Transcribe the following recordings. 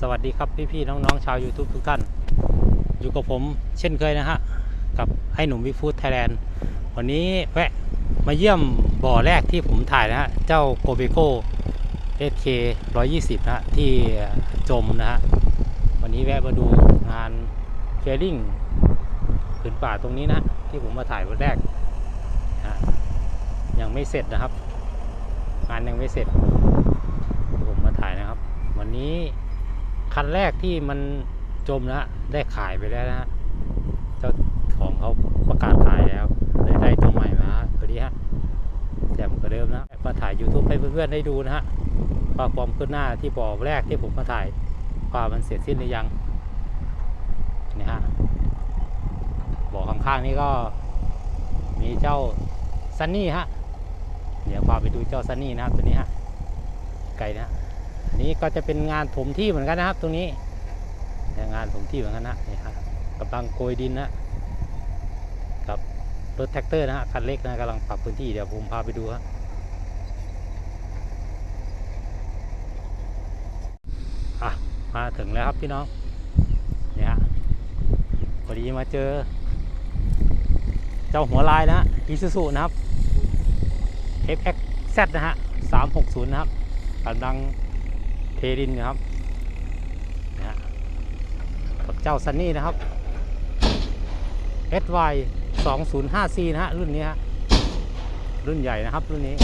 สวัสดีครับพี่ๆน้องๆชาว YouTube ทุกท่าน อยู่กับผมเช่นเคยนะฮะ กับไอ้หนุ่มวิฟูดไทยแลนด์วันนี้แวะมาเยี่ยมบ่อแรกที่ผมถ่ายนะฮะ เจ้าโกเบโก้ SK 120 นะฮะ ที่จมนะฮะ วันนี้แวะมาดูงานเฟลิงผืนป่าตรงนี้นะที่ผมมาถ่ายวันแรกนะยังไม่เสร็จนะครับ งานยังไม่เสร็จผมมาถ่ายนะครับ วันนี้ คันแรกที่มันจมนะได้ขายไปแล้วนะเจ้าของเขาประกาศขายแล้วเลยได้ตัวใหม่มาฮะตัวนี้ฮะแจ่มกว่าเดิมนะมาถ่าย YouTube ให้เพื่อนๆได้ดูนะฮะว่าความคืบหน้าที่บ่อแรกที่ผมมาถ่ายว่ามันเสร็จสิ้นหรือยังนี่ฮะบ่อข้างๆนี่ก็มีเจ้าซันนี่ฮะเดี๋ยวพาไปดูเจ้าซันนี่นะครับตัวนี้ฮะไกลนะฮะ นี้ก็จะเป็นงานถมที่เหมือนกันนะครับ ตรงนี้งานถมที่เหมือนกันนะนี่ฮะกำลังโกยดินนะกับรถแท็กเตอร์นะฮะคันเล็กนะกำลังปรับพื้นที่เดี๋ยวผมพาไปดูฮะอะมาถึงแล้วครับพี่น้องเนี่ยพอดีมาเจอ เจ้าหัวลายนะอีซูซูนะครับ FXZ นะฮะ360 นะครับกำลัง เทดินอยู่ครับนะฮะกับเจ้าซันนี่นะครับ SY 205C นะฮะรุ่นนี้ฮะรุ่นใหญ่นะครับรุ่นนี้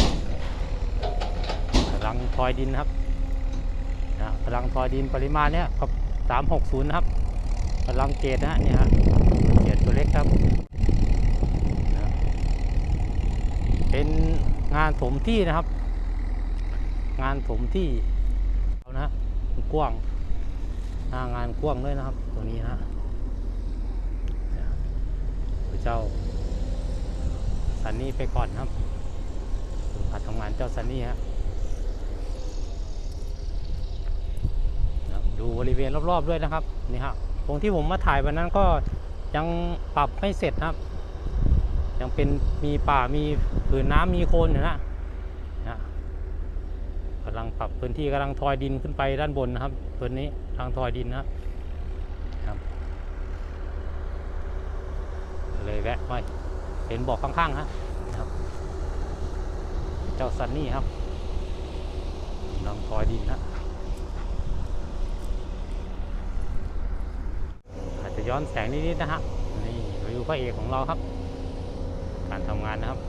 กำลังทอยดินนะครับนะฮะกำลังทอยดินปริมาณเนี้ยกับ360 นะครับกำลังเกตนะฮะเนี่ยฮะเกตตัวเล็กครับเป็นงานถมที่นะครับ งานถมที่ นะกว้างหน้างานกว้างด้วยนะครับ ตัวนี้นะพระเจ้าซันนี่ไปก่อนครับการทำงานเจ้าซันนี่ฮะนะครับดูบริเวณรอบๆด้วยนะครับนี่ฮะตรงที่ผมมาถ่ายวันนั้นก็ยังปรับไม่เสร็จครับ ยังเป็นมีป่ามีผืนน้ำมีโคลนอยู่นะำลังปรับพื้นที่กำลังทอยดินขึ้นไปด้านบนนะครับ ตัวนี้กำลังทอยดินนะครับ เลยแวะไว้เห็นบอกข้างๆฮะนะครับ เจ้าซันนี่ครับกำลังทอยดินนะอาจจะย้อนแสงนิดๆนะฮะนี่วิวพระเอกของเราครับ การทำงานนะครับ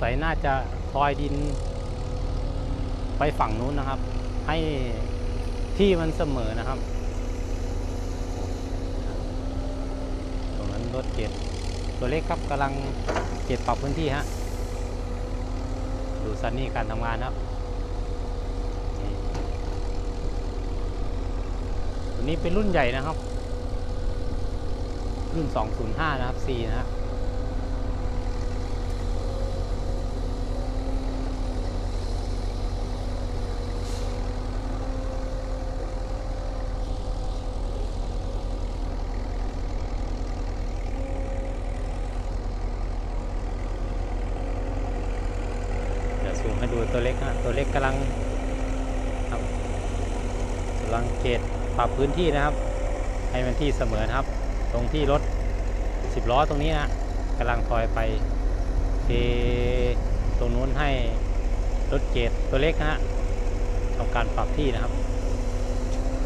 สัยน่าจะทอยดินไปฝั่งนู้นนะครับ ให้ที่มันเสมอนะครับ ตรงนั้นรถเกตตัวเล็กครับกำลังเกตปรับพื้นที่ฮะดูซันนี่การทำงานครับตัวนี้เป็นรุ่นใหญ่นะครับ รุ่น 205 นะครับ C นะฮะ เดี๋ยวซูมให้ดูตัวเล็กนะตัวเล็กกำลังครับกำลังเกตปรับพื้นที่นะครับ ให้มันที่เสมอนะครับ ตรงที่รถสิบล้อตรงนี้นะกำลังถอยไปเทตรงนู้นให้รถเกตตัวเล็กนะฮะทำการปรับที่นะครับ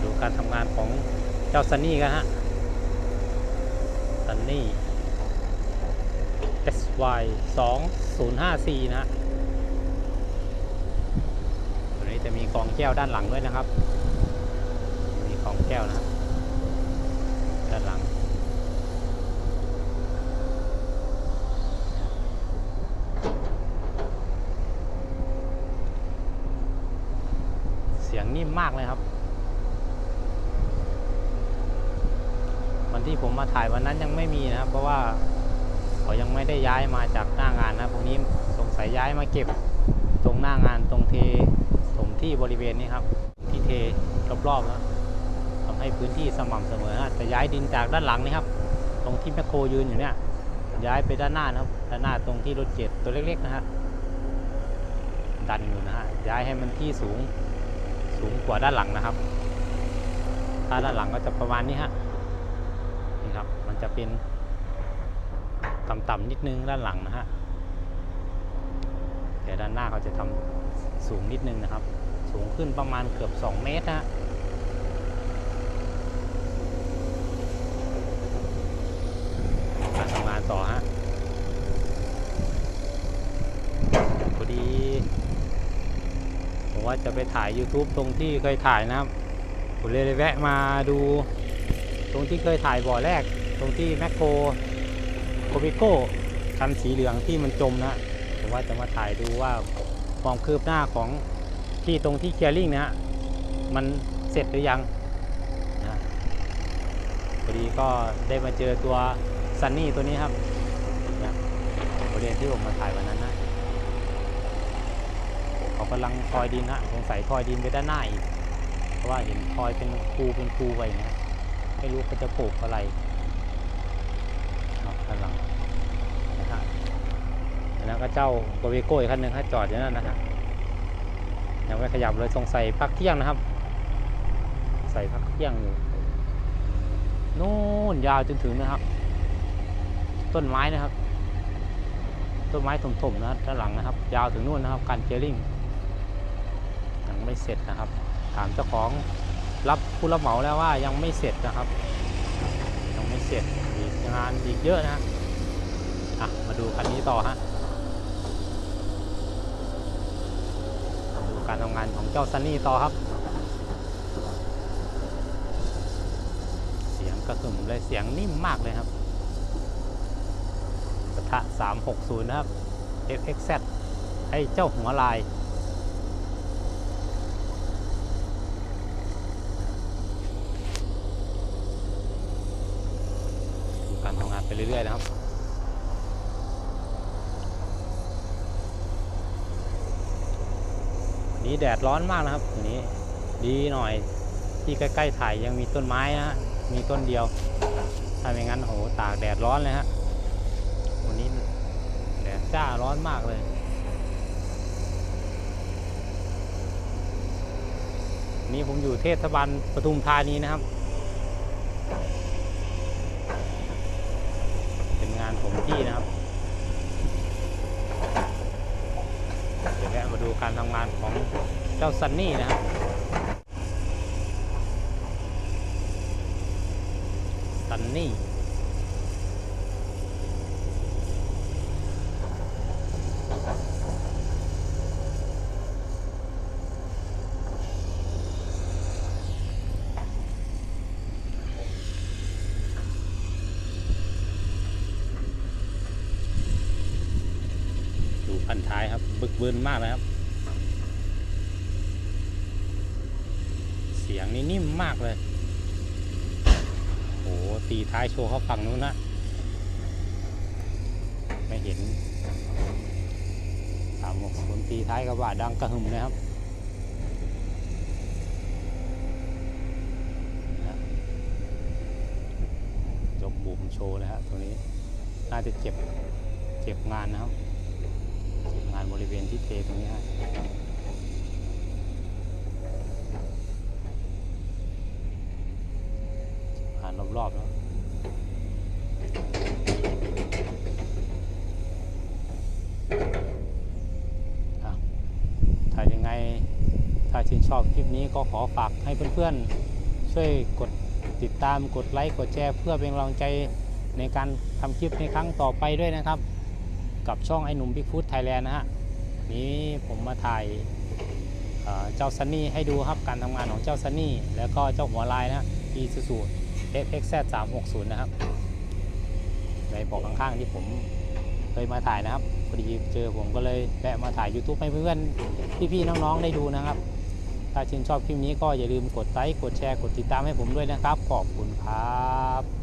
ดูการทำงานของเจ้าซันนี่กันฮะซันนี่ SY 2 0 5 4นะฮะ ตัวนี้จะ มีกองแก้วด้านหลังด้วยนะครับ มีกองแก้วนะครับด้านหลัง เสียงนิ่มมากเลยครับ วันที่ผมมาถ่ายวันนั้นยังไม่มีนะครับ เพราะว่าเขายังไม่ได้ย้ายมาจากหน้างานนะพวกนี้สงสัยย้ายมาเก็บตรงหน้างานตรงเท ที่บริเวณนี้ครับ ที่เทรอบๆนะให้พื้นที่สม่ำเสมอนะจะย้ายดินจากด้านหลังนี่ครับ ตรงที่แมคโครยืนอยู่เนี่ยย้ายไปด้านหน้านะครับ ด้านหน้าตรงที่รถเจ็ดตัวเล็กๆนะฮะดันอยู่นะฮะย้ายให้มันที่สูงสูงกว่าด้านหลังนะครับ ถ้าด้านหลังก็จะประมาณนี้ฮะนี่ครับมันจะเป็นต่ำๆนิดนึงด้านหลังนะฮะแต่ด้านหน้าเขาจะทำสูงนิดนึงนะครับ สูงขึ้นประมาณเกือบ 2 เมตรนะฮะการทำงานต่อฮะพอดีผมว่าจะไปถ่าย YouTube ตรงที่เคยถ่ายนะครับผมเลยแวะมาดู ตรงที่เคยถ่ายบ่อแรก ตรงที่แมคโครโคบิโก้คันสีเหลืองที่มันจมนะผมว่าจะมาถ่ายดูว่าความคืบหน้าของ ที่ตรงที่เคลียร์ลิงนะฮะมันเสร็จหรือยังนะพอดีก็ได้มาเจอตัวซันนี่ตัวนี้ครับนะบริเวณที่ผมมาถ่ายวันนั้นนะเขากำลังคอยดินฮะสงสัยคอยดินไปด้านหน้าอีกเพราะว่าเห็นคอยเป็นคูเป็นคูไว้อย่างเงี้ยไม่รู้เขาจะปลูกอะไรเนาะด้านหลังนะฮะแล้วก็เจ้าโกเวโก้อีกคันหนึ่งฮะจอดอยู่นั่นนะฮะ ยังไม่ขยับเลยสงสัยพักเที่ยงนะครับ ใส่พักเที่ยงอยู่นู่นยาวจนถึงนะครับ ต้นไม้นะครับ ต้นไม้ถมๆนะด้านหลังนะครับ ยาวถึงนู่นนะครับ การเคลียร์ลิงยังไม่เสร็จนะครับ ถามเจ้าของรับผู้รับเหมาแล้วว่ายังไม่เสร็จนะครับ ยังไม่เสร็จอีกงานอีกเยอะนะอะมาดูคันนี้ต่อฮะมาดู การทำงานของเจ้าซันนี่ต่อครับ เสียงกระหึ่มเลยเสียงนิ่มมากเลยครับกระทะ 360 นะครับ FXZ ให้เจ้าหัวลายดูการทำงานไปเรื่อยๆนะครับ วันนี้ แดดร้อนมากนะครับวันนี้ดีหน่อยที่ใกล้ๆถ่ายยังมีต้นไม้นะมีต้นเดียว ถ้าไม่งั้นโอ้โหตากแดดร้อนเลยฮะวันนี้แดดจ้าร้อนมากเลย นี่ผมอยู่เทศบาลปทุมธานีนะครับ เป็นงานผมที่นะครับ เดี๋ยวแวะมาดู การทำงานของเจ้าซันนี่นะครับซันนี่ดูพันท้ายครับบึกบึนมากเลยครับ เสียง นี่นิ่มมากเลยโอ้โหตีท้ายโชว์เขาฝั่งนู้นนะ ไม่เห็นสามหกศูนตีท้ายกระบะดังกระหึ่มเลยครับนะยกบุ๋มโชว์เลยฮะตรงนี้น่าจะเจ็บเจ็บงานนะครับงานบริเวณที่เทตรงนี้ฮะผ่าน รอบแล้วถ้ายังไง ถ้าชื่นชอบคลิปนี้ก็ขอฝากให้เพื่อนๆ ช่วยกดติดตาม กดไลค์ กดแชร์ เพื่อเป็นกำลังใจในการทำคลิปในครั้งต่อไปด้วยนะครับ กับช่องไอ้หนุ่มบิ๊กฟูดไทยแลนด์นะฮะ นี้ผมมาถ่ายเจ้าซันนี่ให้ดูครับการทำงานของเจ้าซันนี่ แล้วก็เจ้าหัวลายนะฮะ Isuzu FXZ 360 นะครับในบอกข้างๆที่ผมเคยมาถ่ายนะครับพอดีเจอผมก็เลยแวะมาถ่าย YouTube ให้เพื่อนๆพี่ๆน้องๆได้ดูนะครับ ถ้าชื่นชอบคลิปนี้ก็อย่าลืมกดไลค์กดแชร์กดติดตามให้ผมด้วยนะครับ ขอบคุณครับ